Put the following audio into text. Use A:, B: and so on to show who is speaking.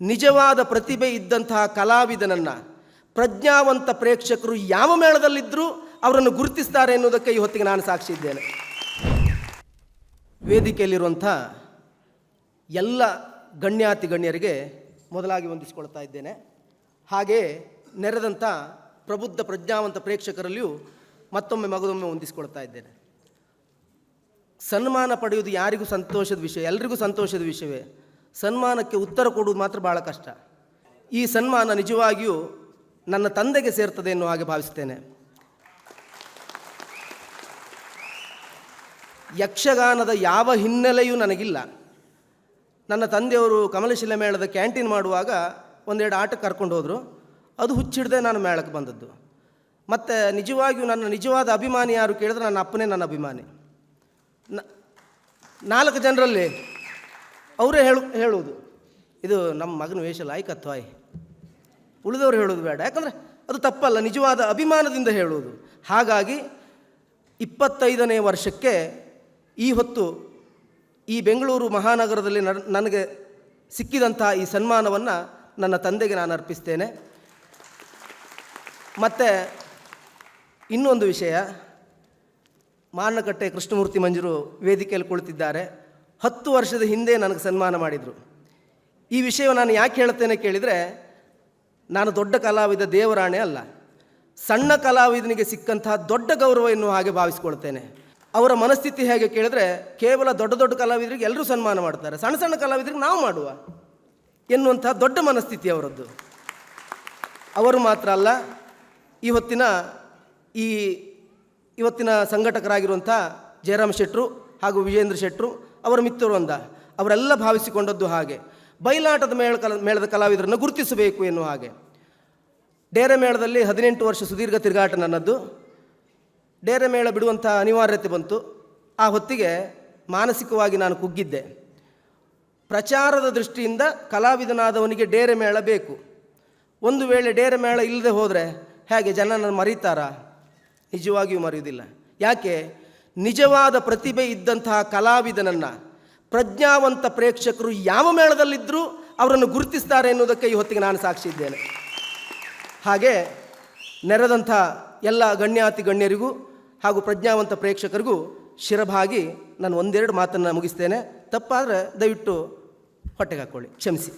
A: ನಿಜವಾದ ಪ್ರತಿಭೆ ಇದ್ದಂತಹ ಕಲಾವಿದನನ್ನು, ಪ್ರಜ್ಞಾವಂತ ಪ್ರೇಕ್ಷಕರು ಯಾವ ಮೇಳದಲ್ಲಿದ್ದರೂ ಅವರನ್ನು ಗುರುತಿಸ್ತಾರೆ ಎನ್ನುವುದಕ್ಕೆ ಈ ಹೊತ್ತಿಗೆ ನಾನು ಸಾಕ್ಷಿ ಇದ್ದೇನೆ. ವೇದಿಕೆಯಲ್ಲಿರುವಂಥ ಎಲ್ಲ ಗಣ್ಯಾತಿ ಗಣ್ಯರಿಗೆ ಮೊದಲಾಗಿ ವಂದಿಸಿಕೊಳ್ತಾ ಇದ್ದೇನೆ. ಹಾಗೆ ನೆರೆದಂಥ ಪ್ರಬುದ್ಧ ಪ್ರಜ್ಞಾವಂತ ಪ್ರೇಕ್ಷಕರಲ್ಲಿಯೂ ಮತ್ತೊಮ್ಮೆ ಮಗದೊಮ್ಮೆ ಹೊಂದಿಸಿಕೊಳ್ತಾ ಇದ್ದೇನೆ. ಸನ್ಮಾನ ಪಡೆಯುವುದು ಯಾರಿಗೂ ಸಂತೋಷದ ವಿಷಯ, ಎಲ್ರಿಗೂ ಸಂತೋಷದ ವಿಷಯವೇ. ಸನ್ಮಾನಕ್ಕೆ ಉತ್ತರ ಕೊಡುವುದು ಮಾತ್ರ ಭಾಳ ಕಷ್ಟ. ಈ ಸನ್ಮಾನ ನಿಜವಾಗಿಯೂ ನನ್ನ ತಂದೆಗೆ ಸೇರ್ತದೆ ಎನ್ನುವ ಹಾಗೆ ಭಾವಿಸ್ತೇನೆ. ಯಕ್ಷಗಾನದ ಯಾವ ಹಿನ್ನೆಲೆಯೂ ನನಗಿಲ್ಲ. ನನ್ನ ತಂದೆಯವರು ಕಮಲಶಿಲೆ ಮೇಳದ ಕ್ಯಾಂಟೀನ್ ಮಾಡುವಾಗ ಒಂದೆರಡು ಆಟಕ್ಕೆ ಕರ್ಕೊಂಡು ಹೋದರು. ಅದು ಹುಚ್ಚಿಡದೆ ನಾನು ಮೇಳಕ್ಕೆ ಬಂದದ್ದು. ಮತ್ತು ನಿಜವಾಗಿಯೂ ನನ್ನ ನಿಜವಾದ ಅಭಿಮಾನಿ ಯಾರು ಕೇಳಿದ್ರೆ ನನ್ನ ಅಪ್ಪನೇ ನನ್ನ ಅಭಿಮಾನಿ. ನಾಲ್ಕು ಜನರಲ್ಲಿ ಅವರೇ ಹೇಳು, ಹೇಳುವುದು. ಇದು ನಮ್ಮ ಮಗನ ವೇಷ ಲಾಯ್ಕತ್ವಾಯ್ ಉಳಿದವರು ಹೇಳೋದು ಬೇಡ. ಯಾಕಂದರೆ ಅದು ತಪ್ಪಲ್ಲ, ನಿಜವಾದ ಅಭಿಮಾನದಿಂದ ಹೇಳುವುದು. ಹಾಗಾಗಿ ಇಪ್ಪತ್ತೈದನೇ ವರ್ಷಕ್ಕೆ ಈ ಹೊತ್ತು ಈ ಬೆಂಗಳೂರು ಮಹಾನಗರದಲ್ಲಿ ನನ್- ನನಗೆ ಸಿಕ್ಕಿದಂಥ ಈ ಸನ್ಮಾನವನ್ನು ನನ್ನ ತಂದೆಗೆ ನಾನು ಅರ್ಪಿಸ್ತೇನೆ. ಮತ್ತು ಇನ್ನೊಂದು ವಿಷಯ. ಮಾನಕಟ್ಟೆ ಕೃಷ್ಣಮೂರ್ತಿ ಮಂಜರು ವೇದಿಕೆಯಲ್ಲಿ ಕುಳಿತಿದ್ದಾರೆ. ಹತ್ತು ವರ್ಷದ ಹಿಂದೆ ನನಗೆ ಸನ್ಮಾನ ಮಾಡಿದರು. ಈ ವಿಷಯ ನಾನು ಯಾಕೆ ಹೇಳ್ತೇನೆ ಕೇಳಿದರೆ, ನಾನು ದೊಡ್ಡ ಕಲಾವಿದ ದೇವರಾಣೆ ಅಲ್ಲ. ಸಣ್ಣ ಕಲಾವಿದನಿಗೆ ಸಿಕ್ಕಂತಹ ದೊಡ್ಡ ಗೌರವ ಎನ್ನುವ ಹಾಗೆ ಭಾವಿಸ್ಕೊಳ್ತೇನೆ. ಅವರ ಮನಸ್ಥಿತಿ ಹೇಗೆ ಕೇಳಿದ್ರೆ, ಕೇವಲ ದೊಡ್ಡ ದೊಡ್ಡ ಕಲಾವಿದರಿಗೆ ಎಲ್ಲರೂ ಸನ್ಮಾನ ಮಾಡ್ತಾರೆ. ಸಣ್ಣ ಸಣ್ಣ ಕಲಾವಿದರಿಗೆ ನಾವು ಮಾಡುವ ಎನ್ನುವಂಥ ದೊಡ್ಡ ಮನಸ್ಥಿತಿ ಅವರದ್ದು. ಅವರು ಮಾತ್ರ ಅಲ್ಲ, ಇವತ್ತಿನ ಈ, ಇವತ್ತಿನ ಸಂಘಟಕರಾಗಿರುವಂಥ ಜಯರಾಮ್ ಶೆಟ್ರು ಹಾಗೂ ವಿಜೇಂದ್ರ ಶೆಟ್ರು ಅವರ ಮಿತ್ರವೃಂದ ಅವರೆಲ್ಲ ಭಾವಿಸಿಕೊಂಡದ್ದು ಹಾಗೆ. ಬಯಲಾಟದ ಮೇಳ ಕಲ, ಮೇಳದ ಕಲಾವಿದರನ್ನು ಗುರುತಿಸಬೇಕು ಎನ್ನುವ ಹಾಗೆ. ಡೇರೆ ಮೇಳದಲ್ಲಿ ಹದಿನೆಂಟು ವರ್ಷ ಸುದೀರ್ಘ ತಿರುಗಾಟ ನನ್ನದ್ದು. ಡೇರೆ ಮೇಳ ಬಿಡುವಂಥ ಅನಿವಾರ್ಯತೆ ಬಂತು. ಆ ಹೊತ್ತಿಗೆ ಮಾನಸಿಕವಾಗಿ ನಾನು ಕುಗ್ಗಿದ್ದೆ. ಪ್ರಚಾರದ ದೃಷ್ಟಿಯಿಂದ ಕಲಾವಿದನಾದವನಿಗೆ ಡೇರೆ ಮೇಳ ಬೇಕು. ಒಂದು ವೇಳೆ ಡೇರೆ ಮೇಳ ಇಲ್ಲದೆ ಹೋದರೆ ಹೇಗೆ ಜನ ನನ್ನ ಮರೀತಾರಾ? ನಿಜವಾಗಿಯೂ ಮರೆಯುವುದಿಲ್ಲ. ಯಾಕೆ? ನಿಜವಾದ ಪ್ರತಿಭೆ ಇದ್ದಂತಹ ಕಲಾವಿದನನ್ನು ಪ್ರಜ್ಞಾವಂತ ಪ್ರೇಕ್ಷಕರು ಯಾವ ಮೇಳದಲ್ಲಿದ್ದರೂ ಅವರನ್ನು ಗುರುತಿಸ್ತಾರೆ ಎನ್ನುವುದಕ್ಕೆ ಈ ಹೊತ್ತಿಗೆ ನಾನು ಸಾಕ್ಷಿ ಇದ್ದೇನೆ. ಹಾಗೆ ನೆರೆದಂಥ ಎಲ್ಲ ಗಣ್ಯಾತಿ ಗಣ್ಯರಿಗೂ ಹಾಗೂ ಪ್ರಜ್ಞಾವಂತ ಪ್ರೇಕ್ಷಕರಿಗೂ ಶಿರಭಾಗಿ ನಾನು ಒಂದೆರಡು ಮಾತನ್ನು ಮುಗಿಸ್ತೇನೆ. ತಪ್ಪಾದರೆ ದಯವಿಟ್ಟು ಹೊಟ್ಟೆಗೆ ಹಾಕ್ಕೊಳ್ಳಿ, ಕ್ಷಮಿಸಿ.